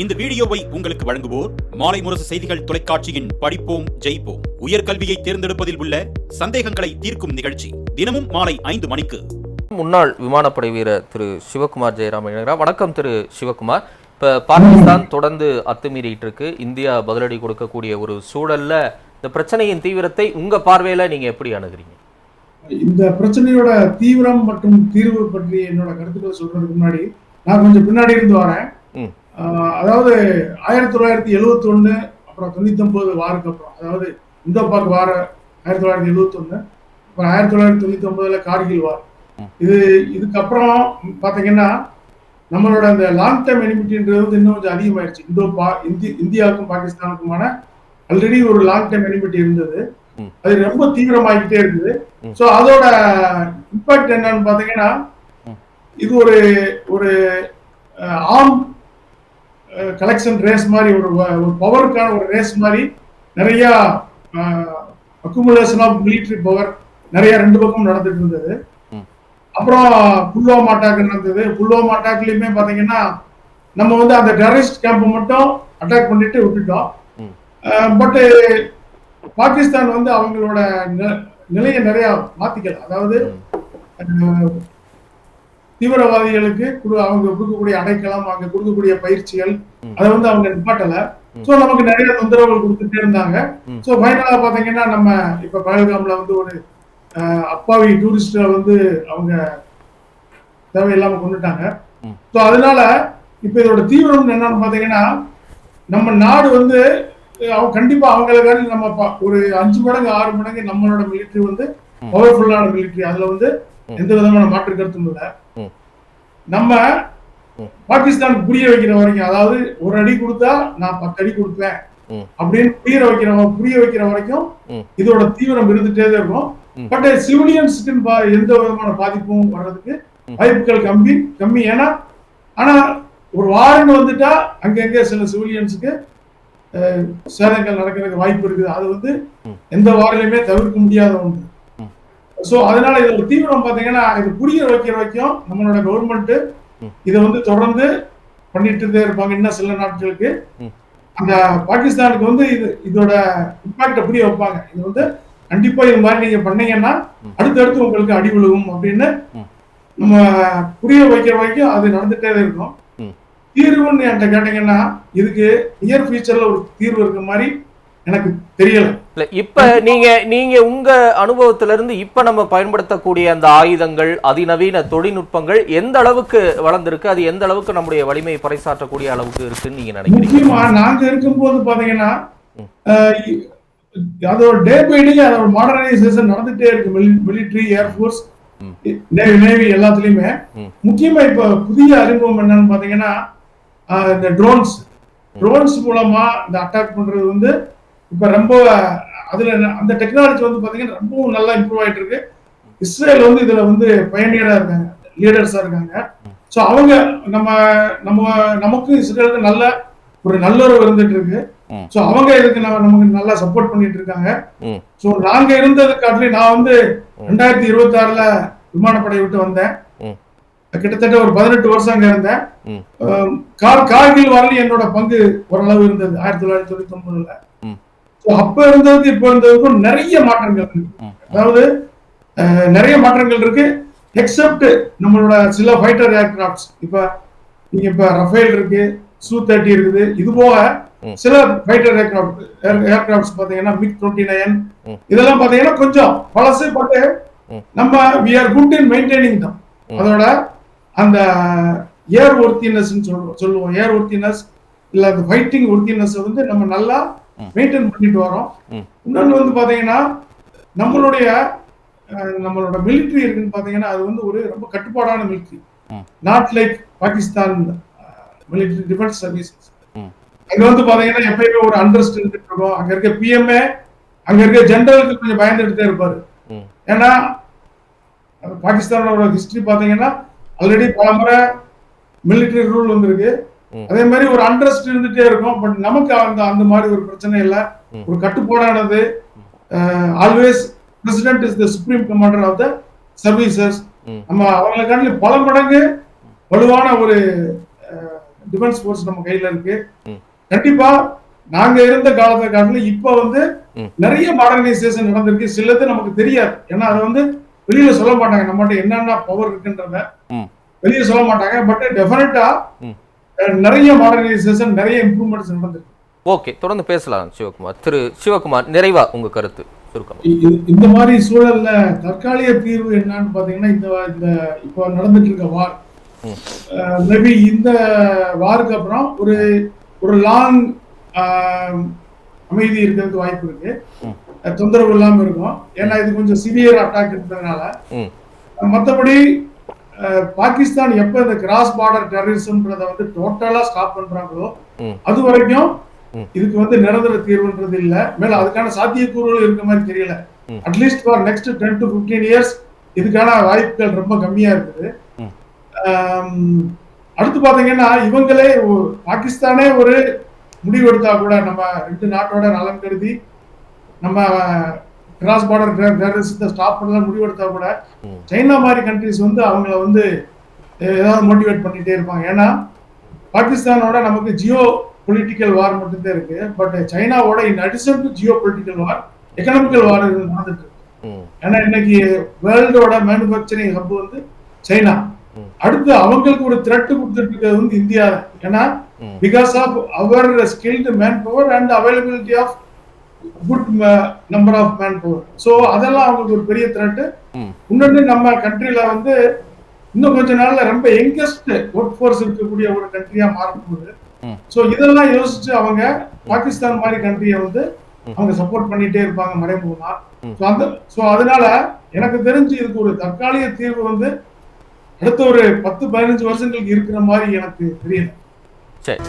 இந்த வீடியோவை உங்களுக்கு வழங்குவோர் மாலை முரசு செய்திகள் தொலைக்காட்சியின் படிப்போம் ஜெயிப்போம். உயர்கல்வியை தேர்ந்தெடுப்பதில் உள்ள சந்தேகங்களை தீர்க்கும் நிகழ்ச்சி தினமும் மாலை ஐந்து மணிக்கு. முன்னாள் விமானப்படை வீரர் திரு சிவகுமார் ஜெயராம் இணைகிறார். வணக்கம் திரு சிவகுமார். இப்போ பாகிஸ்தான் தொடர்ந்து அத்துமீறிட்டு இருக்கு இந்தியா பதிலடி கொடுக்கக்கூடிய ஒரு சூழல்ல இந்த பிரச்சனையின் தீவிரத்தை உங்க பார்வையில நீங்க எப்படி அணுகுறீங்க? இந்த பிரச்சனையோட தீவிரம் மற்றும் தீர்வு பற்றி என்னோட கருத்துக்களை சொல்றதுக்கு முன்னாடி நான் கொஞ்சம் பின்னாடி இருந்து வரேன். அதாவது ஆயிரத்தி தொள்ளாயிரத்தி எழுவத்தி ஒண்ணு அப்புறம் தொண்ணூத்தி ஒன்பது வாருக்கு அப்புறம் அதாவது இந்தோ பாக் வார ஆயிரத்தி தொள்ளாயிரத்தி எழுவத்தி ஒண்ணு அப்புறம் ஆயிரத்தி தொள்ளாயிரத்தி தொண்ணூத்தி ஒன்பதுல கார்கில் வார். இது இதுக்கப்புறம் பாத்தீங்கன்னா நம்மளோட அந்த லாங் டேர்ம் எனிமிட்டின்றது வந்து இன்னும் கொஞ்சம் அதிகமாயிருச்சு இந்தோ பா இந்தி இந்தியாவுக்கும் பாகிஸ்தானுக்குமான ஆல்ரெடி ஒரு லாங் டேர்ம் எனிமிட்டி இருந்தது. அது ரொம்ப தீவிரமாகிட்டே இருக்குது ம். ஸோ அதோட இம்பாக்ட் என்னன்னு பாத்தீங்கன்னா ம். இது ஒரு ஒரு ஆம் கலெக்ஷன் ரேஸ் மாதிரி ஒரு ஒரு பவருக்கான ஒரு ரேஸ் மாதிரி நிறைய அக்குமுலேஷன் ஆஃப் மிலிட்டரி பவர் நிறைய ரெண்டு பக்கம் நடந்துட்டு இருந்தது. அப்புறம் புல்வாமா அட்டாக் நடந்தது. புல்வாமா அட்டாக்லயுமே பாத்தீங்கன்னா நம்ம வந்து அந்த டெரரிஸ்ட் கேம்ப் மட்டும் அட்டாக் பண்ணிட்டு விட்டுட்டோம். ம். பட் பாகிஸ்தான் வந்து அவங்களோட நிலையை நிறைய மாத்திக்கல. அதாவது தீவிரவாதிகளுக்கு அவங்க கொடுக்கக்கூடிய அடைக்கலம் அவங்க கொடுக்கக்கூடிய பயிற்சிகள். அதை வந்து அவங்க நிப்பாட்டல. சோ நமக்கு நிறைய தொந்தரவுகள் கொடுத்துட்டே இருந்தாங்க. சோ ஃபைனலா பாத்தீங்கன்னா நம்ம இப்ப பகல்காம்ல வந்து ஒரு அப்பாவி டூரிஸ்ட வந்து அவங்க தேவையில்லாம கொண்டுட்டாங்க. சோ அதனால இப்ப இதோட தீவிரம் என்னன்னு பாத்தீங்கன்னா நம்ம நாடு வந்து அவங்க கண்டிப்பா அவங்களுக்காண்டி நம்ம ஒரு அஞ்சு மடங்கு ஆறு மடங்கு நம்மளோட மிலிட்டரி வந்து. பவர்ஃபுல்லான மிலிட்டரி அதுல வந்து. எந்த விதமான மாற்று கருத்தும் இல்லை. நம்ம ம். பாகிஸ்தானுக்கு புரிய வைக்கிற வரைக்கும் அதாவது ஒரு அடி கொடுத்தா நான் பத்து அடி கொடுப்பேன். அப்படின்னு புரிய வைக்கிற புரிய வைக்கிற வரைக்கும். இதோட தீவிரம் இருந்துட்டே தான் இருக்கும். பட் சிவிலியன்ஸுக்கு எந்த விதமான பாதிப்பும் வர்றதுக்கு. வாய்ப்புகள் கம்மி கம்மி ஏன்னா ஆனா ஒரு வாரன்னு வந்துட்டா அங்கங்க சில சிவிலியன்ஸுக்கு சேதங்கள் நடக்கிறதுக்கு வாய்ப்பு இருக்குது அது வந்து. எந்த வாரிலையுமே தவிர்க்க முடியாத ஒன்று. சோ அதனால இதோட தீவிரம் பாத்தீங்கன்னா இது புரிய வைக்கிற வரைக்கும் நம்மளோட கவர்மெண்ட். இதை வந்து தொடர்ந்து பண்ணிட்டு இருப்பாங்க இன்னும் சில நாட்களுக்கு. அந்த பாகிஸ்தானுக்கு வந்து இது இதோட இம்பாக்ட புரிய வைப்பாங்க இது வந்து கண்டிப்பா இது மாதிரி நீங்க பண்ணீங்கன்னா. அடுத்தடுத்து உங்களுக்கு அடி விழுகும் அப்படின்னு. நம்ம புரிய வைக்கிற வரைக்கும் அது நடந்துட்டே இருக்கும். தீர்வுன்னு என்கிட்ட கேட்டீங்கன்னா இதுக்கு நியர் ஃபியூச்சர்ல ஒரு தீர்வு இருக்க மாதிரி எனக்கு தெரியல. இல்ல இப்ப நீங்க நீங்க உங்க அனுபவத்துல இருந்து இப்ப நம்ம பயன்படுத்தக்கூடிய அந்த ஆயுதங்கள் அதிநவீன தொழில்நுட்பங்கள் எந்த அளவுக்கு வளர்ந்திருக்கு அது எந்த அளவுக்கு நம்முடைய வலிமையை பறைசாற்றக்கூடிய அளவுக்கு இருக்குன்னு நீங்க நினைக்கிறீங்க? முக்கியமா நாங்க இருக்கும்போது பாத்தீங்கன்னா அதோட டே பை டே அதோட மாடர்னைசேஷன் நடந்துட்டே இருக்கு. Military air force. நேவி எல்லாத்துலயுமே. முக்கியமா இப்ப புதிய அறிமுகம் என்னன்னு பாத்தீங்கன்னா இந்த ட்ரோன்ஸ் ட்ரோன்ஸ் மூலமா இந்த அட்டாக் பண்றது வந்து இப்ப ரொம்ப அதுல அந்த டெக்னாலஜி வந்து பாத்தீங்கன்னா ரொம்பவும் நல்லா இம்ப்ரூவ் ஆயிட்டு இருக்கு. இஸ்ரேல் வந்து இதுல வந்து பயணியரா இருக்காங்க லீடர்ஸா இருக்காங்க. சோ அவங்க நம்ம நம்ம நமக்கு இஸ்ரேலுக்கு நல்ல ஒரு நல்லுறவு இருந்துட்டு இருக்கு. சோ அவங்க இதுக்கு நமக்கு நல்லா சப்போர்ட் பண்ணிட்டு இருக்காங்க. சோ நாங்க இருந்தது காட்டிலும் நான் வந்து ரெண்டாயிரத்தி இருபத்தி ஆறுல விமானப்படை விட்டு வந்தேன். கிட்டத்தட்ட ஒரு பதினெட்டு வருஷம் அங்க இருந்தேன். கார் கார்கில் வரலையும் என்னோட பங்கு ஓரளவு இருந்தது ஆயிரத்தி தொள்ளாயிரத்தி தொண்ணூத்தி ஒன்பதுல அப்ப இருந்ததுக்கு இப்ப இருந்ததுக்கும் நிறைய மாற்றங்கள் இருக்கு. அதாவது நிறைய மாற்றங்கள் இருக்கு எக்ஸப்ட் நம்மளோட சில ஃபைட்டர் ஏர்கிராஃப்ட்ஸ் இப்ப நீங்க இப்ப ரஃபேல் இருக்கு சூ தேர்ட்டி இருக்குது இது போக. சில ஃபைட்டர் ஏர்கிராஃப்ட் ஏர்கிராஃப்ட்ஸ் பாத்தீங்கன்னா மிக் டுவெண்ட்டி நைன். இதெல்லாம் பாத்தீங்கன்னா கொஞ்சம் பழசு பட்டு. நம்ம we are good in maintaining தான். அதோட அந்த ஏர் ஒர்த்தினஸ் சொல்லுவோம் சொல்லுவோம் ஏர் ஒர்த்தினஸ் இல்ல அந்த ஃபைட்டிங் ஒர்த்தினஸ் வந்து நம்ம நல்லா. மெயின்டைன் பண்ணிட்டு வரோம். இன்னொன்று வந்து பாத்தீங்கன்னா நம்மளுடைய நம்மளோட மிலிட்ரி இருக்குன்னு பார்த்தீங்கன்னா அது வந்து ஒரு ரொம்ப கட்டுப்பாடான military not like Pakistan military defence services ம். அங்க வந்து பாத்தீங்கன்னா எப்பயுமே ஒரு அண்டர்ஸ்ட் இருக்கும் அங்க இருக்க பிஎம்ஏ அங்க இருக்க ஜெனரலுக்கு கொஞ்சம் பயந்துட்டு இருப்பாரு. ஏன்னா பாகிஸ்தானோட ஹிஸ்டரி பாத்தீங்கன்னா ஆல்ரெடி பல முறை மிலிட்டரி ரூல் வந்திருக்கு. அதே மாதிரி ஒரு அண்டர்ஸ்ட் இருந்துட்டே இருக்கும் பட் நமக்கு அந்த அந்த மாதிரி ஒரு பிரச்சனை இல்லை. ஒரு கட்டுப்பாடானது always president is the supreme commander of the services. நம்ம அவங்களுக்காண்டி பல மடங்கு வலுவான ஒரு டிஃபென்ஸ் ஃபோர்ஸ் நம்ம கையில இருக்கு. கண்டிப்பா நாங்க இருந்த காலத்தை காட்டிலும் இப்ப வந்து. நிறைய மாடர்னைசேஷன் நடந்திருக்கு சிலது நமக்கு தெரியாது ஏன்னா அது வந்து வெளியில சொல்ல மாட்டாங்க நம்மகிட்ட என்னென்ன பவர் இருக்குன்றத. வெளியே சொல்ல மாட்டாங்க பட் டெஃபினட்டா. நிறைய மாடர்னைசேஷன் நிறைய இம்ப்ரூவ்மெண்ட்ஸ் நடந்திருக்கு ஓகே தொடர்ந்து பேசலாம் சிவகுமார். திரு சிவகுமார் நிறைவா உங்க கருத்து இந்த மாதிரி சூழல்ல தற்காலிக தீர்வு என்னன்னு பாத்தீங்கன்னா இந்த இந்த இப்போ நடந்துட்டு இருக்க வார். மேபி இந்த வாருக்கு அப்புறம் ஒரு ஒரு லாங் அமைதி இருக்கிறதுக்கு வாய்ப்பு இருக்கு. தொந்தரவு இல்லாம இருக்கும். ஏன்னா இது கொஞ்சம் சிவியர் அட்டாக் இருக்கிறதுனால ம். மற்றபடி பாகிஸ்தான் எப்ப இந்த கிராஸ் பார்டர் டெரரிசம்ன்றத வந்து டோட்டலா ஸ்டாப் பண்றாங்களோ. அது வரைக்கும். இதுக்கு வந்து நிரந்தர தீர்வுன்றது இல்ல மேல அதுக்கான சாத்தியக்கூறுகள் இருக்க மாதிரி தெரியல. At least for next ten to fifteen years இதுக்கான வாய்ப்புகள் ரொம்ப கம்மியா இருக்குது அடுத்து பாத்தீங்கன்னா இவங்களே பாகிஸ்தானே ஒரு முடிவு எடுத்தா கூட நம்ம ரெண்டு நாட்டோட நலன் கருதி நம்ம கிராஸ் பார்டர் டெரரிசத்தை ஸ்டாப் பண்ணல முடிவு கூட சைனா மாதிரி கண்ட்ரிஸ் வந்து அவங்கள வந்து ஏதாவது மோட்டிவேட் பண்ணிட்டே இருப்பாங்க. ஏன்னா பாகிஸ்தானோட நமக்கு ஜியோ பொலிட்டிக்கல் வார் மட்டும்தான் இருக்கு. பட் சைனாவோட in addition to geopolitical war economical war நடந்துட்டு ஏன்னா இன்னைக்கு வேர்ல்டோட மேனுஃபேக்சரிங் ஹப் வந்து சைனா. அடுத்து அவங்களுக்கு ஒரு த்ரெட் கொடுத்துட்டு இருக்கிறது வந்து இந்தியா ஏன்னா because of our skilled manpower and availability of good number of manpower so அதெல்லாம் அவங்களுக்கு ஒரு பெரிய த்ரெட் ம். இன்னொன்று நம்ம கண்ட்ரில வந்து இன்னும் கொஞ்ச நாள்ல ரொம்ப யங்கஸ்ட் ஒர்க் ஃபோர்ஸ் இருக்கக்கூடிய ஒரு கண்ட்ரியா மாறப்போகுது ம். ஸோ இதெல்லாம் யோசிச்சு அவங்க பாகிஸ்தான் மாதிரி கண்ட்ரியை வந்து அவங்க சப்போர்ட் பண்ணிட்டே இருப்பாங்க மறைமுகமா. ஸோ அந்த ஸோ அதனால எனக்கு தெரிஞ்சு இதுக்கு ஒரு தற்காலிக தீர்வு வந்து அடுத்த ஒரு பத்து பதினஞ்சு வருஷங்களுக்கு இருக்கிற மாதிரி எனக்கு தெரியல. சரி.